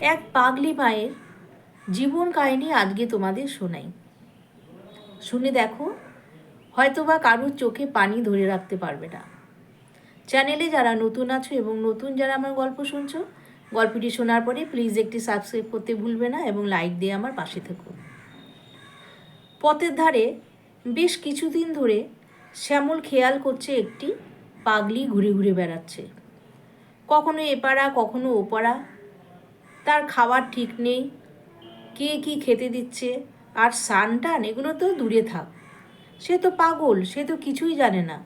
এক পাগলি মায়ের জীবন কাহিনী আজকে তোমাদের শোনাই। শুনে দেখো, হয়তোবা কারুর চোখে পানি ধরে রাখতে পারবে না। চ্যানেলে যারা নতুন আছো এবং নতুন যারা আমার গল্প শুনছো, গল্পটি শোনার পরে প্লিজ একটি সাবস্ক্রাইব করতে ভুলবে না এবং লাইক দিয়ে আমার পাশে থেকো। পথের ধারে বেশ কিছুদিন ধরে শ্যামল খেয়াল করছে একটি পাগলি ঘুরে ঘুরে বেড়াচ্ছে। কখনো এপাড়া, কখনো ওপাড়া তার খাবার ঠিক নেই। কে কি খেতে দিচ্ছে? আর সান টান এগুলো তো দূরে থাক। সে তো পাগল, সে তো কিছুই জানে না।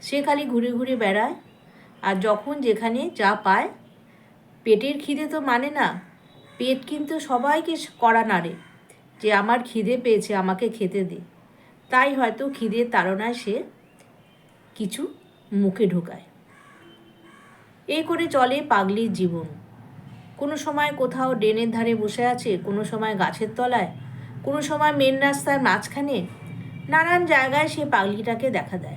সে খালি ঘুরে ঘুরে বেড়ায়। আর যখন যেখানে যা পায়, পেটের খিদে তো মানে না। পেট কিন্তু সবাইকে করা নাড়ে, যে আমার খিদে পেয়েছে, আমাকে খেতে দে। তাই হয়তো খিদের তাড়নায় সে কিছু মুখে ঢোকায়। এই করে চলে পাগলির জীবন। সময় কোথাও ড্রেনের ধারে বসে আছে, কোনো সময় গাছের তলায়, কোনো সময় মেন রাস্তার মাঝখানে, নানান জায়গায় সে পাগলিটাকে দেখা দেয়।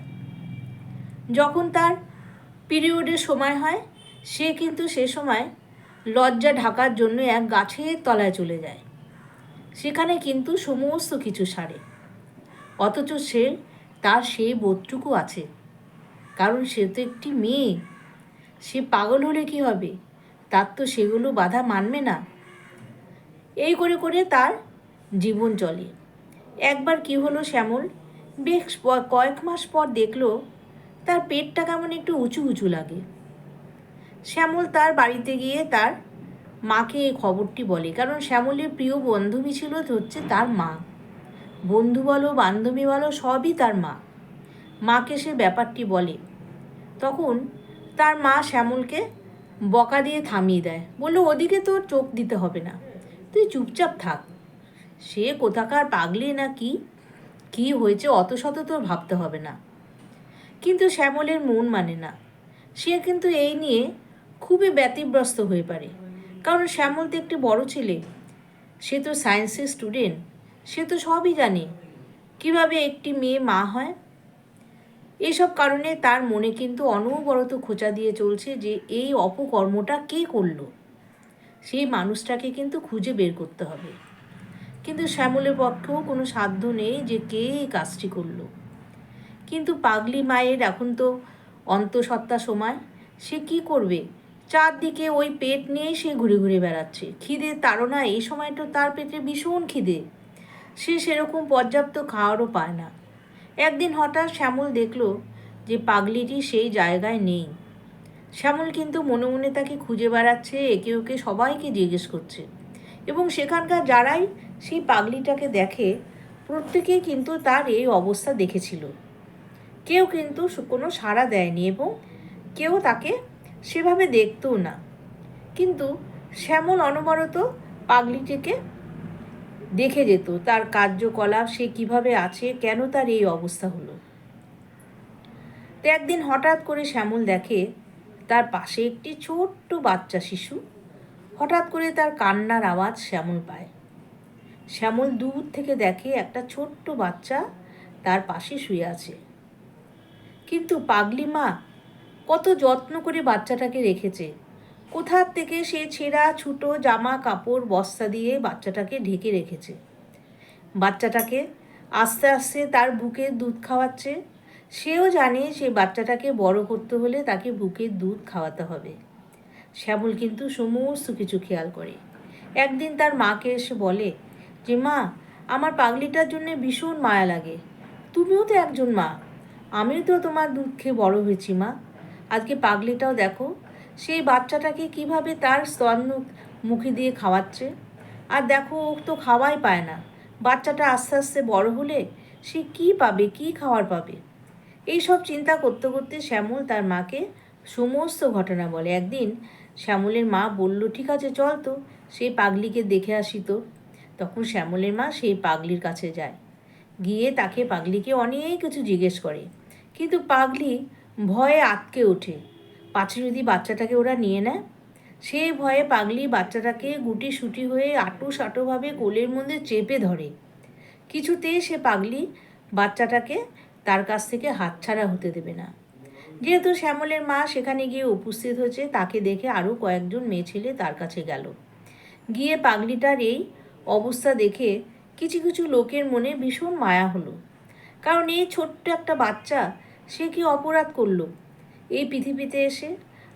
যখন তার পিরিয়ডের সময় হয়, সে কিন্তু সে সময় লজ্জা ঢাকার জন্য এক গাছের তলায় চলে যায়। সেখানে কিন্তু সমস্ত কিছু সারে। অথচ সে, তার সেই বোধটুকু আছে। কারণ সে তো একটি মেয়ে। সে পাগল হলে কি হবে? তার তো সেগুলো বাধা মানবে না। এই করে করে তার জীবন চলে। একবার কি হলো শ্যামল? বেশ কয়েক মাস পর দেখল তার পেটটা কেমন একটু উঁচু উঁচু লাগে। শ্যামল তার বাড়িতে গিয়ে তার মাকে এই খবরটি বলে, কারণ শ্যামলের প্রিয় বান্ধবী ছিল হচ্ছে তার মা। বন্ধু বলো, বান্ধবী বলো, সবই তার মা। মাকে সে ব্যাপারটি বলে। তখন তার মা শ্যামলকে বকা দিয়ে থামিয়ে দেয়। বলল, ওদিকে তোর চোখ দিতে হবে না। তুই চুপচাপ থাক। সে কোথাকার পাগলি না কি? কি হয়েছে অত শত তোর ভাবতে হবে না। কিন্তু শ্যামলের মন মানে না। সে কিন্তু এই নিয়ে খুবই ব্যতিব্রস্ত হয়ে পারে কারণ শ্যামল তো একটি বড় ছেলে। সে তো সায়েন্সের স্টুডেন্ট সে তো সবই জানে। কীভাবে একটি মেয়ে মা হয়? এসব কারণে তার মনে কিন্তু অনবরত খোঁচা দিয়ে চলছে যে এই অপকর্মটা কে করল। সেই মানুষটাকে কিন্তু খুঁজে বের করতে হবে। কিন্তু শ্যামলের পক্ষেও কোনো সাধ্য নেই যে কে এই কাজটি করল। কিন্তু পাগলি মায়ের এখন তো অন্তঃসত্ত্বা সময়। সে কি করবে? চারদিকে ওই পেট নিয়েই সে ঘুরে ঘুরে বেড়াচ্ছে। খিদে তাড়না, এই সময় তো তার পেটে ভীষণ খিদে। সে সেরকম পর্যাপ্ত খাওয়ারও পায় না। একদিন হঠাৎ শ্যামল দেখল যে পাগলিটি সেই জায়গায় নেই। শ্যামল কিন্তু মনে মনে তাকে খুঁজে বেড়াচ্ছে, একে ওকে সবাইকে জিজ্ঞেস করছে। এবং সেখানকার যারাই সেই পাগলিটাকে দেখে, প্রত্যেকেই কিন্তু তার এই অবস্থা দেখেছিল। কেউ কিন্তু কোনো সাড়া দেয়নি এবং কেউ তাকে সেভাবে দেখতও না। কিন্তু শ্যামল অনবরত পাগলিটিকে দেখে যেত তার কার্যকলাপ, সে কীভাবে আছে, কেন তার এই অবস্থা হলো। তো একদিন হঠাৎ করে শ্যামল দেখে তার পাশে একটি ছোট্ট বাচ্চা শিশু। হঠাৎ করে তার কান্নার আওয়াজ শ্যামল পায়। শ্যামল দূর থেকে দেখে একটা ছোট্ট বাচ্চা তার পাশে শুয়ে আছে। কিন্তু পাগলি মা কত যত্ন করে বাচ্চাটাকে রেখেছে কোথার থেকে সে ছেঁড়া ছুটো জামা কাপড় বস্তা দিয়ে বাচ্চাটাকে ঢেকে রেখেছে। বাচ্চাটাকে আস্তে আস্তে তার বুকের দুধ খাওয়াচ্ছে। সেও জানে সে বাচ্চাটাকে বড় করতে হলে তাকে বুকের দুধ খাওয়াতে হবে। শ্যামল কিন্তু সমস্ত কিছু খেয়াল করে। একদিন তার মাকে এসে বলে, যে মা, আমার পাগলিটার জন্য ভীষণ মায়া লাগে। তুমিও তো একজন মা। আমিও তো তোমার দুধ খেয়ে বড় হয়েছি মা। আজকে পাগলিটাও দেখো সেই বাচ্চাটাকে কীভাবে তার স্তন মুখে দিয়ে খাওয়াচ্ছে? আর দেখো, ও তো খাওয়াই পায় না। বাচ্চাটা আস্তে আস্তে বড় হলে সে কি পাবে, কি খাওয়ার পাবে? এই সব চিন্তা করতে করতে শ্যামল তার মাকে সমস্ত ঘটনা বলে। একদিন শ্যামলের মা বলল, ঠিক আছে, চল তো, সেই পাগলিকে দেখে আসি তো। তখন শ্যামলের মা সেই পাগলির কাছে যায়। গিয়ে তাকে পাগলিকে অনেক কিছু জিজ্ঞেস করে। কিন্তু পাগলি ভয়ে আটকে ওঠে। পাছে যদি বাচ্চাটাকে ওরা নিয়ে নেয় সেই ভয়ে পাগলি বাচ্চাটাকে গুটি সুটি হয়ে আটো সাটোভাবে কোলের মধ্যে চেপে ধরে। কিছুতেই সে পাগলি বাচ্চাটাকে তার কাছ থেকে হাতছাড়া হতে দেবে না। যেহেতু শ্যামলের মা সেখানে গিয়ে উপস্থিত হয়েছে, তাকে দেখে আরও কয়েকজন মেয়ে ছেলে তার কাছে গেল। গিয়ে পাগলিটার এই অবস্থা দেখে কিছু কিছু লোকের মনে ভীষণ মায়া হলো। কারণ এই ছোট্ট একটা বাচ্চা, সে কি অপরাধ করল? এই পৃথিবীতে এসে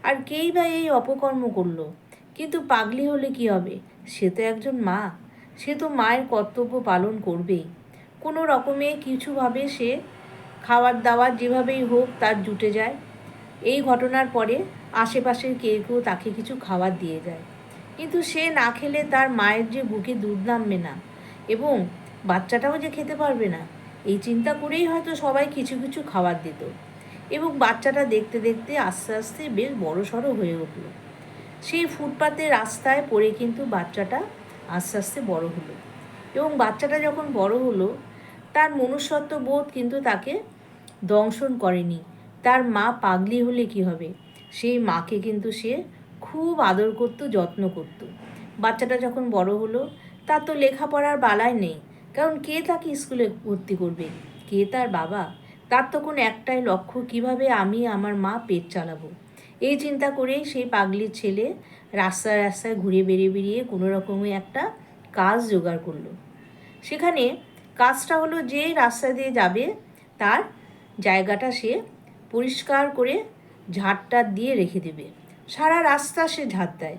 আর কেই বা এই অপকর্ম করল? কিন্তু পাগলি হলে কি হবে? সে তো একজন মা। সে তো মায়ের কর্তব্য পালন করবেই। কোনো রকমে কিছুভাবে সে খাবার দাবার যেভাবেই হোক তার জুটে যায়। এই ঘটনার পরে আশেপাশের কেউ কেউ তাকে কিছু খাবার দিয়ে যায়। কিন্তু সে না খেলে তার মায়ের যে বুকে দুধ নামবে না এবং বাচ্চাটাও যে খেতে পারবে না, এই চিন্তা করেই হয়তো সবাই কিছু কিছু খাবার দিত। এবং বাচ্চাটা দেখতে দেখতে আস্তে আস্তে বেশ বড় সড়ো হয়ে উঠল। সেই ফুটপাতে রাস্তায় পড়ে কিন্তু বাচ্চাটা আস্তে আস্তে বড় হলো এবং বাচ্চাটা যখন বড় হলো, তার মনুষ্যত্ব বোধ কিন্তু তাকে দংশন করেনি। তার মা পাগলি হলে কি হবে? সেই মাকে কিন্তু সে খুব আদর করতো, যত্ন করতো। বাচ্চাটা যখন বড় হলো, তার তো লেখাপড়ার বালায় নেই। কারণ কে তাকে স্কুলে ভর্তি করবে? কে তার বাবা? তার তখন একটাই লক্ষ্য, কীভাবে আমি আমার মা পেট চালাবো। এই চিন্তা করেই সেই পাগলির ছেলে রাস্তায় রাস্তায় ঘুরে বেরিয়ে বেরিয়ে কোনো রকমে একটা কাজ জোগাড় করল। সেখানে কাজটা হলো যে রাস্তা দিয়ে যাবে, তার জায়গাটা সে পরিষ্কার করে ঝাড়টা দিয়ে রেখে দেবে। সারা রাস্তা সে ঝাড় দেয়।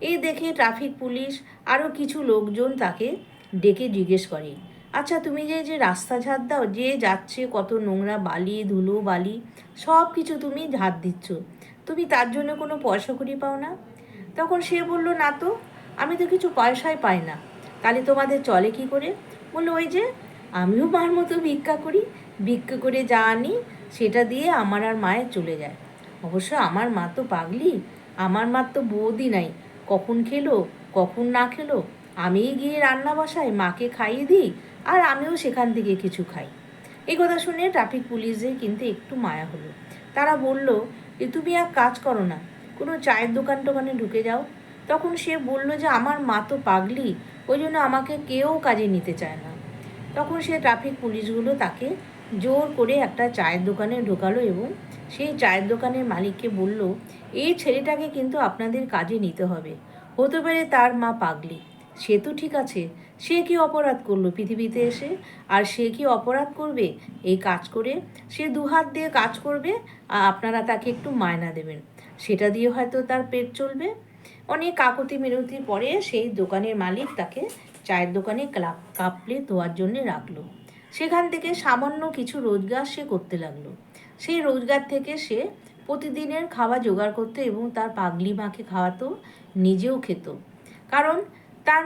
এই দেখে ট্রাফিক পুলিশ আরও কিছু লোকজন তাকে ডেকে জিজ্ঞেস করে। আচ্ছা তুমি যে যে রাস্তা ঝাড় দাও, যে যাচ্ছে, কত নোংরা বালি, ধুলো বালি, সব কিছু তুমি ঝাড় দিচ্ছ। তুমি তার জন্য কোনো পয়সা করি পাও না? তখন সে বলল, না তো, আমি তো কিছু পয়সাই পাই না। তাহলে তোমাদের চলে কি করে? বলল, ওই যে, আমিও মার মতো ভিক্ষা করি। ভিক্ষা করে যা আনি, সেটা দিয়ে আমার আর মায়ের চলে যায়। অবশ্য আমার মা তো পাগলি। আমার মার তো বৌদি নাই। কখন খেলো, কখন না খেলো? আমিই গিয়ে রান্না বসাই, মাকে খাইয়ে দিই, আর আমিও সেখান থেকে কিছু খাই। এই কথা শুনে ট্রাফিক পুলিশদের কিন্তু একটু মায়া হলো। তারা বলল যে তুমি এক কাজ করো না, কোনো চায়ের দোকান টোকানে ঢুকে যাও। তখন সে বলল যে, আমার মা তো পাগলি, ওই জন্য আমাকে কেউ কাজে নিতে চায় না। তখন সে ট্রাফিক পুলিশগুলো তাকে জোর করে একটা চায়ের দোকানে ঢোকালো এবং সেই চায়ের দোকানের মালিককে বলল, এই ছেলেটাকে কিন্তু আপনাদের কাজে নিতে হবে। হতে পারে তার মা পাগলি। সে তো ঠিক আছে। সে কি অপরাধ করল পৃথিবীতে এসে? আর সে কি অপরাধ করবে? এই কাজ করে সে দুহাত দিয়ে কাজ করবে আর আপনারা তাকে একটু মায়না দেবেন। সেটা দিয়ে হয়তো তার পেট চলবে। অনেক কাকতি মিনতির পরে সেই দোকানের মালিক তাকে চায়ের দোকানে ক্লাব কাপলে ধোয়ার জন্য রাখল। সেখান থেকে সামান্য কিছু রোজগার সে করতে লাগল। সেই রোজগার থেকে সে প্রতিদিনের খাওয়া জোগাড় করতো এবং তার পাগলি মাকে খাওয়াতো, নিজেও খেত। কারণ তার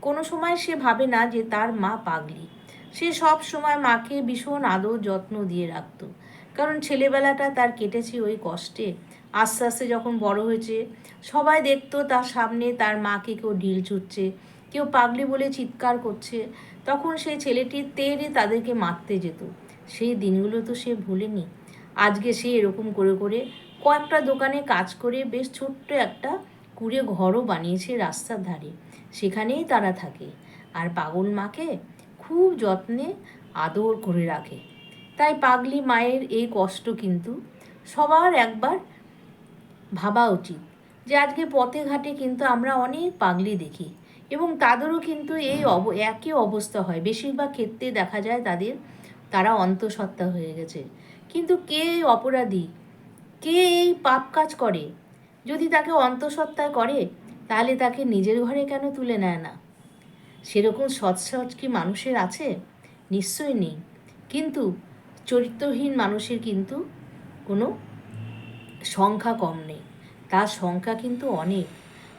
কোনো সময় সে ভাবে না যে তার মা পাগলি। সে সব সময় মাকে ভীষণ আদর যত্ন দিয়ে রাখত। কারণ ছেলেবেলাটা তার কেটেছে ওই কষ্টে। আস্তে আস্তে যখন বড় হয়েছে, সবাই দেখতো তার সামনে তার মাকে কেউ ঢিল ছুটছে, কেউ পাগলি বলে চিৎকার করছে। তখন সেই ছেলেটির তেরে তাদেরকে মারতে যেত। সেই দিনগুলো তো সে ভুলেনি। আজকে সে এরকম করে করে কয়েকটা দোকানে কাজ করে বেশ ছোট্ট একটা কুড়ে ঘরও বানিয়েছে রাস্তার ধারে। সেখানেই তারা থাকে। আর পাগল মাকে খুব যত্নে আদর করে রাখে। তাই পাগলি মায়ের এই কষ্ট কিন্তু সবার একবার ভাবা উচিত যে আজকে পথে ঘাটে কিন্তু আমরা অনেক পাগলি দেখি এবং তাদেরও কিন্তু এই অব, একই অবস্থা হয়। বেশিরভাগ ক্ষেত্রে দেখা যায় তাদের তারা অন্তঃসত্ত্বা হয়ে গেছে। কিন্তু কে অপরাধী? কে এই পাপ কাজ করে? যদি তাকে অন্তঃসত্ত্বায় করে তাহলে তাকে নিজের ঘরে কেন তুলে নেয় না? সেরকম সৎ সৎ কি মানুষের আছে? নিশ্চয়ই নেই। কিন্তু চরিত্রহীন মানুষের কিন্তু কোনো সংখ্যা কম নেই। তার সংখ্যা কিন্তু অনেক।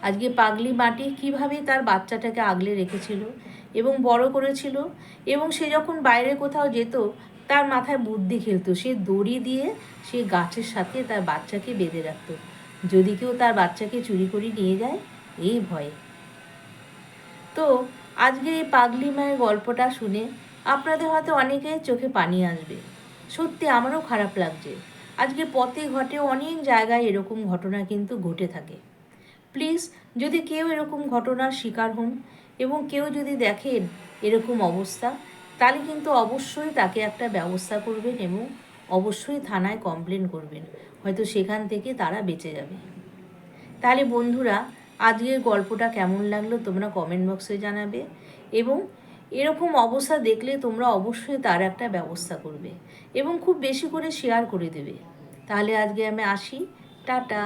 আজকে পাগলি মাটি কীভাবে তার বাচ্চাটাকে আগলে রেখেছিল এবং বড় করেছিল এবং সে যখন বাইরে কোথাও যেত, তার মাথায় বুদ্ধি খেলতো। সে দড়ি দিয়ে সে গাছের সাথে তার বাচ্চাকে বেঁধে রাখত। যদি কেউ তার বাচ্চাকে চুরি করে নিয়ে যায় এই ভয়ে। তো আজকে এই পাগলি মায়ের গল্পটা শুনে আপনাদের হয়তো অনেকের চোখে পানি আসবে। সত্যি আমারও খারাপ লাগছে। আজকে পথে ঘটে অনেক জায়গায় এরকম ঘটনা কিন্তু ঘটে থাকে। প্লিজ, যদি কেউ এরকম ঘটনার শিকার হন এবং কেউ যদি দেখেন এরকম অবস্থা, তাহলে কিন্তু অবশ্যই তাকে একটা ব্যবস্থা করবেন এবং অবশ্যই থানায় কমপ্লেন করবেন। হয়তো সেখান থেকে তারা বেঁচে যাবে। তাহলে বন্ধুরা আজকের গল্পটা কেমন লাগল তোমরা কমেন্ট বক্সে জানাবে এবং এরকম অবস্থা দেখলে তোমরা অবশ্যই তার একটা ব্যবস্থা করবে এবং খুব বেশি করে শেয়ার করে দেবে। তাহলে আজকে আমি আসি। টাটা!